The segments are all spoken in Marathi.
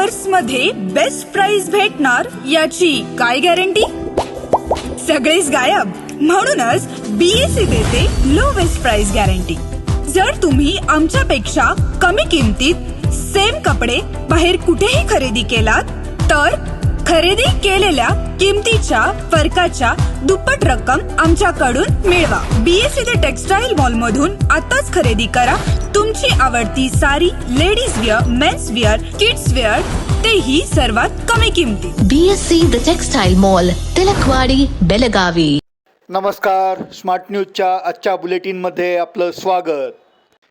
ऑफर्समध्ये बेस्ट प्राइस भेटणार याची काय गॅरंटी सगळेच गायब. म्हणूनच बीएससी देते लो बेस्ट प्राइस गॅरंटी जर तुम्ही आमच्यापेक्षा कमी किमतीत सेम कपडे बाहेर कुठेही खरेदी केलात तर खरेदी केलेल्या किमतीच्या फरकाच्या दुप्पट रक्कम आमच्याकडून मिळवा. बीएससी द टेक्सटाईल मॉल मधून आताच खरेदी करा. तुमची आवडती sari ladies wear men's wear kids wear तेही सर्वात कमी किमतीत BSC the textile mall Tilakwadi Belagavi. नमस्कार. स्मार्ट न्यूजच्या आजच्या बुलेटिनमध्ये आपलं स्वागत.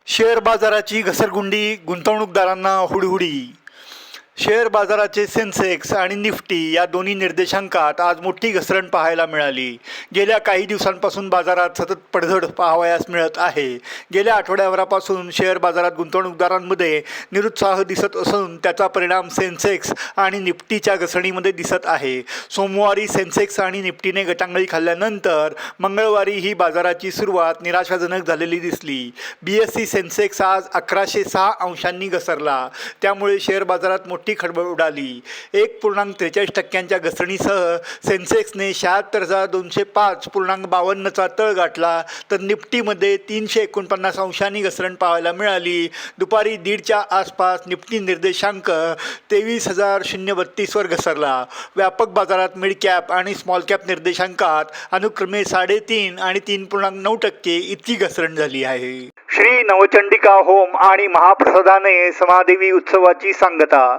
शेअर बाजाराची घसरगुंडी गुंतवणूकदारांना हुडहुडी. शेअर बाजाराचे सेन्सेक्स आणि निफ्टी या दोन्ही निर्देशांकात आज मोठी घसरण पाहायला मिळाली. गेल्या काही दिवसांपासून बाजारात सतत पडझड पाहावयास मिळत आहे. गेल्या आठवड्याभरापासून शेअर बाजारात गुंतवणूकदारांमध्ये निरुत्साह दिसत असून त्याचा परिणाम सेन्सेक्स आणि निफ्टीच्या घसरणीमध्ये दिसत आहे. सोमवारी सेन्सेक्स आणि निफ्टीने गटांगळी खाल्ल्यानंतर मंगळवारी ही बाजाराची सुरुवात निराशाजनक झालेली दिसली. बी एस सी सेन्सेक्स आज अकराशे सहा अंशांनी घसरला. त्यामुळे शेअर बाजारात मोठी खळबळ उडाली. एक पूर्णांक त्रेचाळीस टक्क्यांच्या घसरणीसह सेन्सेक्सने शहात्तर हजार दोनशे पाच पूर्णांक बावन्नचा तळ गाठला. तर निफ्टीमध्ये तीनशे एकोणपन्नास अंशांनी घसरण पाहायला मिळाली. दुपारी दीडच्या आसपास निफ्टी निर्देशांक तेवीस हजार शून्य बत्तीसवर घसरला. व्यापक बाजारात मिड कॅप आणि स्मॉल कॅप निर्देशांकात अनुक्रमे साडेतीन आणि तीन पूर्णांक नऊ टक्के इतकी घसरण झाली आहे. श्री नवचंडिका होम आणि महाप्रसादाने समादेवी उत्सवाची सांगता.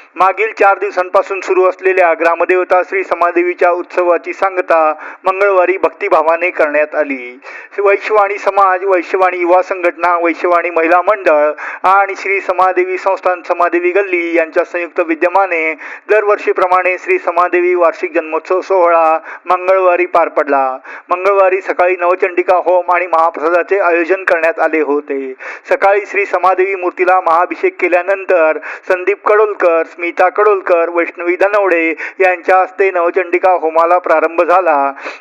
मागील चार दिवसांपासून सुरू असलेल्या ग्रामदेवता श्री समादेवीच्या उत्सवाची सांगता मंगळवारी भक्तिभावाने करण्यात आली. वैश्यवाणी समाज वैश्यवाणी युवा संघटना वैश्यवाणी महिला मंडळ आणि श्री समादेवी संस्थान समादेवी गल्ली यांच्या संयुक्त विद्यमाने दरवर्षीप्रमाणे श्री समादेवी वार्षिक जन्मोत्सव सोहळा मंगळवारी पार पडला. मंगळवारी सकाळी नवचंडिका होम आणि महाप्रसादाचे आयोजन करण्यात आले होते. सकाळी श्री समादेवी मूर्तीला महाभिषेक केल्यानंतर संदीप कडोलकर स्मिता कडोलकर वैष्णवी धनवडे यांच्या हस्ते नवचंडिका होमाला प्रारंभ झाला.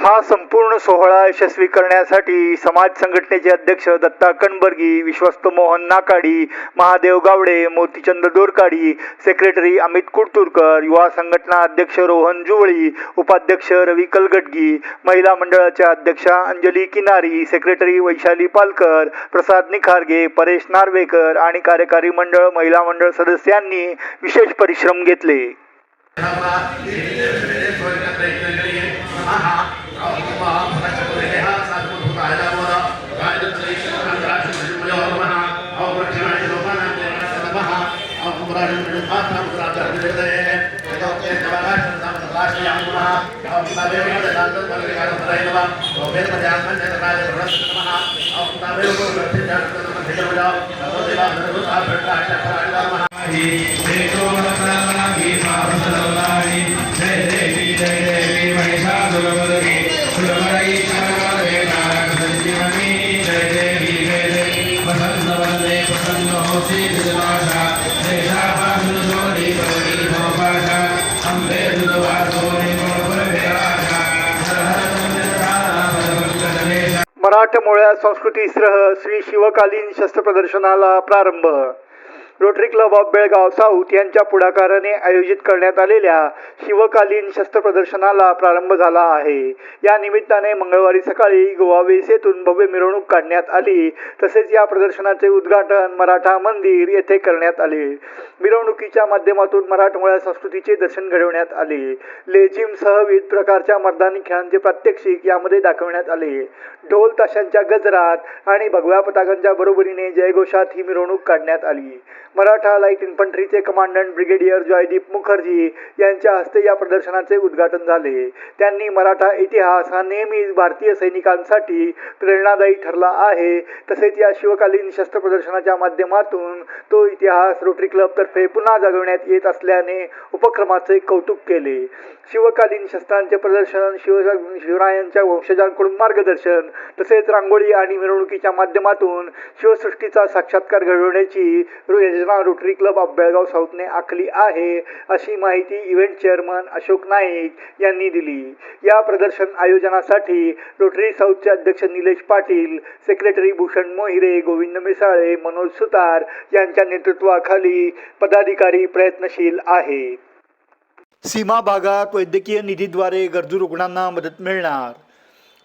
हा संपूर्ण सोहळा यशस्वी करण्यासाठी समाज संघटनेचे अध्यक्ष दत्ता कणबर्गी विश्वस्त मोहन नाकाडी महादेव गावडे मोतीचंद दोरकाडी सेक्रेटरी अमित कुडतुरकर युवा संघटना अध्यक्ष रोहन जुवळी उपाध्यक्ष रवी कलगटगी महिला मंडळाच्या अध्यक्षा अंजली किनारी सेक्रेटरी वैशाली पालकर प्रसाद निखारगे परेश नार्वेकर आणि कार्यकारी मंडळ महिला मंडळ सदस्यांनी विशेष परिश्रम घेतले Thank you. चन्द्रधारा संस्कृती संस्कृतीसह श्री शिवकालीन शस्त्र प्रदर्शनाला प्रारंभ. Rotary club of Belgaum south यांच्या पुढाकाराने आयोजित करण्यात आलेल्या शिवकालीन शस्त्र प्रदर्शनाला प्रारंभ झाला आहे. या निमित्ताने मंगळवारी सकाळी गोवा वेसेतून भव्य मिरवणूक काढण्यात आली. तसेच या प्रदर्शनाचे उद्घाटन मराठा मंदिर येथे करण्यात आले. मिरवणुकीच्या माध्यमातून मराठमोळ्या संस्कृतीचे दर्शन घडवण्यात आले. लेझिमसह विविध प्रकारच्या मर्दानी खेळांचे प्रात्यक्षिक यामध्ये दाखवण्यात आले. ढोल ताशांच्या गजरात आणि भगव्या पताकांच्या बरोबरीने जयघोषात ही मिरवणूक काढण्यात आली. मराठा लाइट इन्फंट्रीचे कमांडंट ब्रिगेडियर जॉयदीप मुखर्जी यांच्या हस्ते या प्रदर्शनाचे उद्घाटन झाले. त्यांनी मराठा इतिहास हा नेहमीच भारतीय सैनिकांसाठी प्रेरणादायी ठरला आहे. तसेच या शिवकालीन शस्त्र प्रदर्शनाच्या माध्यमातून तो इतिहास रोटरी क्लबतर्फे पुन्हा जागवण्यात येत असल्याने उपक्रमाचे कौतुक केले. शिवकालीन शस्त्रांचे प्रदर्शन शिव शिवरायांच्या वंशजांकडून मार्गदर्शन तसेच रांगोळी आणि मिरवणुकीच्या माध्यमातून शिवसृष्टीचा साक्षात्कार घडवण्याची योजना रोटरी क्लब ऑफ बेळगाव साऊथने आखली आहे. अशी माहिती इव्हेंट चेअरमन अशोक नाईक यांनी दिली. या प्रदर्शन आयोजनासाठी रोटरी साऊथचे अध्यक्ष निलेश पाटील सेक्रेटरी भूषण मोहिरे गोविंद मिसाळे मनोज सुतार यांच्या नेतृत्वाखाली पदाधिकारी प्रयत्नशील आहेत सीमा भागात वैद्यकीय निधीद्वारे गरजू रुग्णांना मदत मिळणार.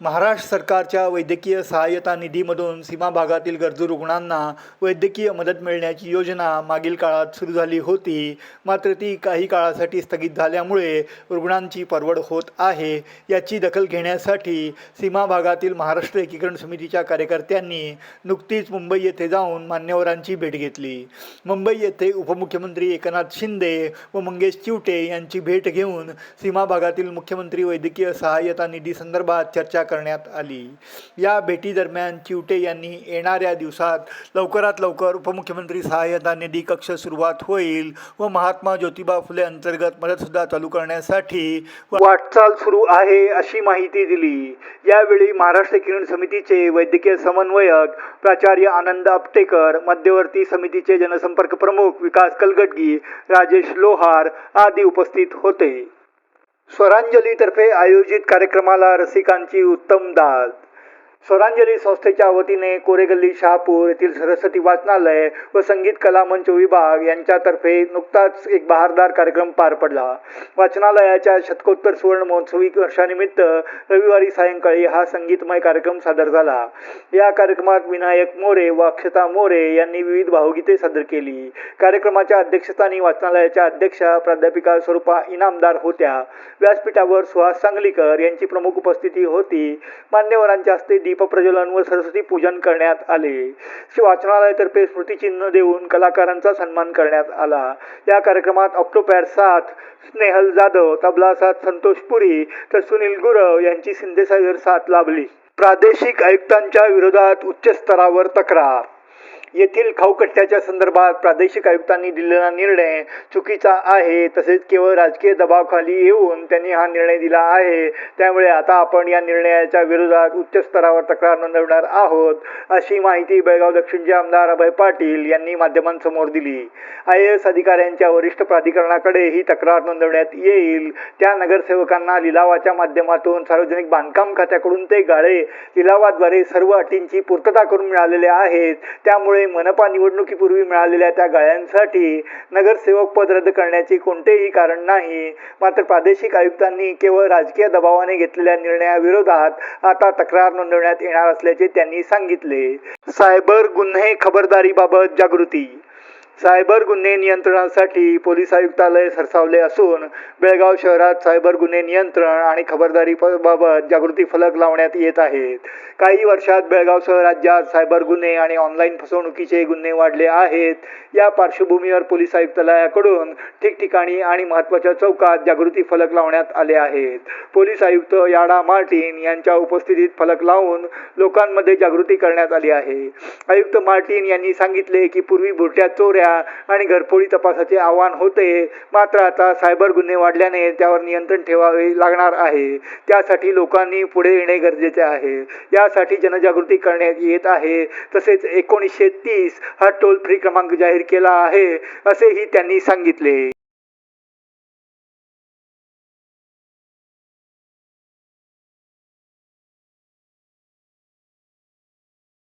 महाराष्ट्र सरकारच्या वैद्यकीय सहाय्यता निधीमधून सीमा भागातील गरजू रुग्णांना वैद्यकीय मदत मिळण्याची योजना मागील काळात सुरू झाली होती. मात्र ती काही काळासाठी स्थगित झाल्यामुळे रुग्णांची परवड होत आहे. याची दखल घेण्यासाठी सीमा भागातील महाराष्ट्र एकीकरण समितीच्या कार्यकर्त्यांनी नुकतीच मुंबई येथे जाऊन मान्यवरांची भेट घेतली. मुंबई येथे उपमुख्यमंत्री एकनाथ शिंदे व मंगेश चिवटे यांची भेट घेऊन सीमा भागातील मुख्यमंत्री वैद्यकीय सहाय्यता निधी संदर्भात चर्चा करण्यात आली. या भेटीदरम्यान चिवटे यांनी येणाऱ्या दिवसात लवकरात लवकर उपमुख्यमंत्री सहाय्यता निधी कक्ष सुरुवात होईल व महात्मा ज्योतिबा फुले अंतर्गत मदतसुद्धा चालू करण्यासाठी वाटचाल सुरू आहे अशी माहिती दिली. यावेळी महाराष्ट्र किरण समितीचे वैद्यकीय समन्वयक प्राचार्य आनंद आपटेकर मध्यवर्ती समितीचे जनसंपर्क प्रमुख विकास कलगटगी राजेश लोहार आदी उपस्थित होते. स्वरांजलीतर्फे आयोजित कार्यक्रमाला रसिकांची उत्तम दाद. स्वरांजली संस्थेच्या वतीने कोरेगल्ली शहापूर येथील सरस्वती वाचनालय व संगीत कला मंच विभाग यांच्यातर्फे नुकताच एक बहारदार कार्यक्रम पार पडला. वाचनालयाच्या शतकोत्तर सुवर्ण महोत्सवी वर्षानिमित्त रविवारी सायंकाळी हा संगीतमय कार्यक्रम सादर झाला. या कार्यक्रमात विनायक मोरे व अक्षता मोरे यांनी विविध भावगीते सादर केली. कार्यक्रमाच्या अध्यक्षस्थानी वाचनालयाच्या अध्यक्षा प्राध्यापिका स्वरूपा इनामदार होत्या. व्यासपीठावर सुहास सांगलीकर यांची प्रमुख उपस्थिती होती. मान्यवरांच्या हस्ते दीपप्रज्वलन व सरस्वती पूजन करण्यात आले. वाचनालयातर्फे स्मृतिचिन्ह देऊन कलाकारांचा सन्मान करण्यात आला. या कार्यक्रमात ऑक्टोपॅड साथ स्नेहल जाधव तबला साथ संतोष पुरी तर सुनील गुरव यांची सिंधेसागर साथ लाभली. प्रादेशिक आयुक्तांच्या विरोधात उच्च स्तरावर तक्रार येथील खाऊकट्ट्याच्या संदर्भात प्रादेशिक आयुक्तांनी दिलेला निर्णय चुकीचा आहे. तसेच केवळ राजकीय दबावाखाली येऊन त्यांनी हा निर्णय दिला आहे. त्यामुळे आता आपण या निर्णयाच्या विरोधात उच्च स्तरावर तक्रार नोंदवणार आहोत अशी माहिती बेळगाव दक्षिणचे आमदार अभय पाटील यांनी माध्यमांसमोर दिली. आय एस अधिकाऱ्यांच्या वरिष्ठ प्राधिकरणाकडे ही तक्रार नोंदवण्यात येईल. त्या नगरसेवकांना लिलावाच्या माध्यमातून सार्वजनिक बांधकाम खात्याकडून ते गाळे लिलावाद्वारे सर्व अटींची पूर्तता करून मिळालेले आहेत. त्यामुळे मनपा निवडणुकीपूर्वी मिळालेल्या त्या गाळ्यांसाठी नगरसेवक पद रद्द करण्याचे कोणतेही कारण नाही. मात्र प्रादेशिक आयुक्तांनी केवळ राजकीय दबावाने घेतलेल्या निर्णयाविरोधात आता तक्रार नोंदवण्यात येणार असल्याचे त्यांनी सांगितले. सायबर गुन्हे खबरदारीबाबत जागृती सायबर गुन्हे नियंत्रणासाठी पोलीस आयुक्तालय सरसावले असून बेळगाव शहरात सायबर गुन्हे नियंत्रण आणि खबरदारी बाबत जागृती फलक लावण्यात येत आहेत. काही वर्षात बेळगावसह राज्यात सायबर गुन्हे आणि ऑनलाईन फसवणुकीचे गुन्हे वाढले आहेत या पार्श्वभूमीवर पोलीस आयुक्तालयाकडून ठिकठिकाणी आणि महत्त्वाच्या चौकात जागृती फलक लावण्यात आले आहेत. पोलीस आयुक्त याडा मार्टिन यांच्या उपस्थितीत फलक लावून लोकांमध्ये जागृती करण्यात आली आहे. आयुक्त मार्टिन यांनी सांगितले की पूर्वी बुरट्या चोऱ्या आणि घरफोडी तपासाचे आव्हान होते. मात्र आता सायबर गुन्हे वाढल्याने त्यावर नियंत्रण ठेवावे लागणार आहे. त्यासाठी लोकांनी पुढे येणे गरजेचे आहे. यासाठी जनजागृती करण्यात येत आहे. तसेच एकोणीसशे तीस हा टोल फ्री क्रमांक जाहीर केला आहे असेही त्यांनी सांगितले.